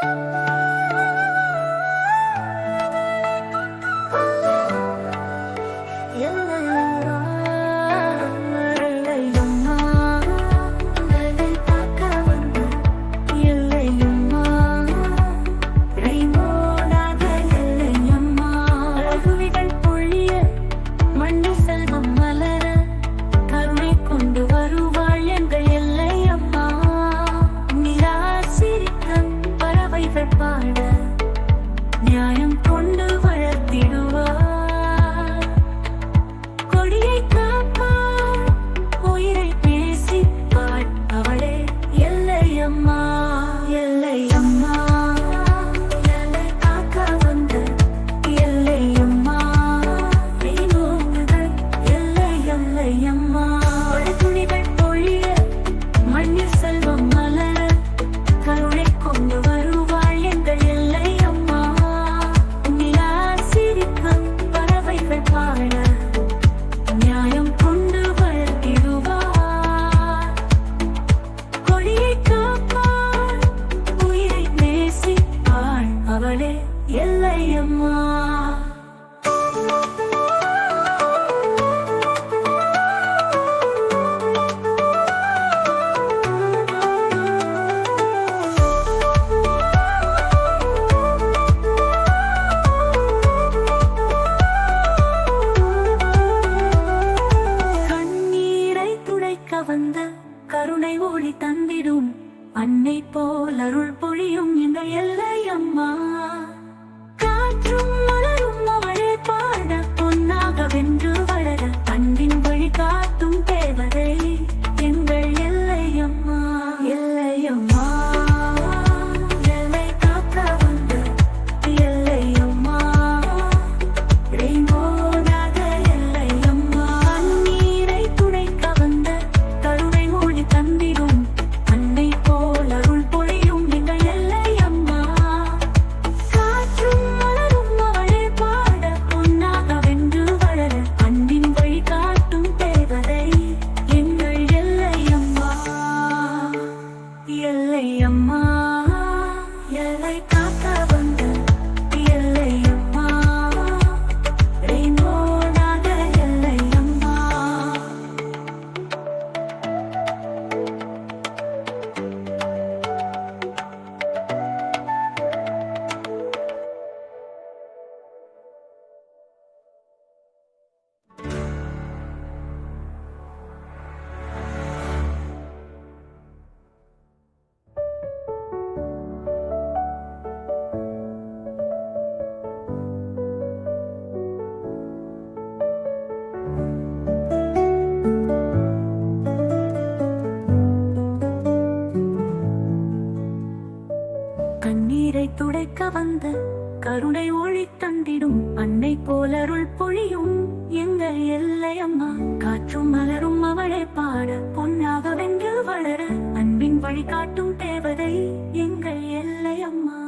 You கருணை ஒளி தந்திடும். அன்னை போல் அருள் பொழியும் எங்கள் எல்லை அம்மா. like கண்ணீரை துடைக்க வந்த கருணை ஒளி தந்திடும் அன்னை போல அருள் பொழியும் எங்கள் எல்லை அம்மா. காற்றும் மலரும் அவளை பாட பொன்னாக வென்று வளர அன்பின் வழிகாட்டும் தேவதை எங்கள் எல்லை அம்மா.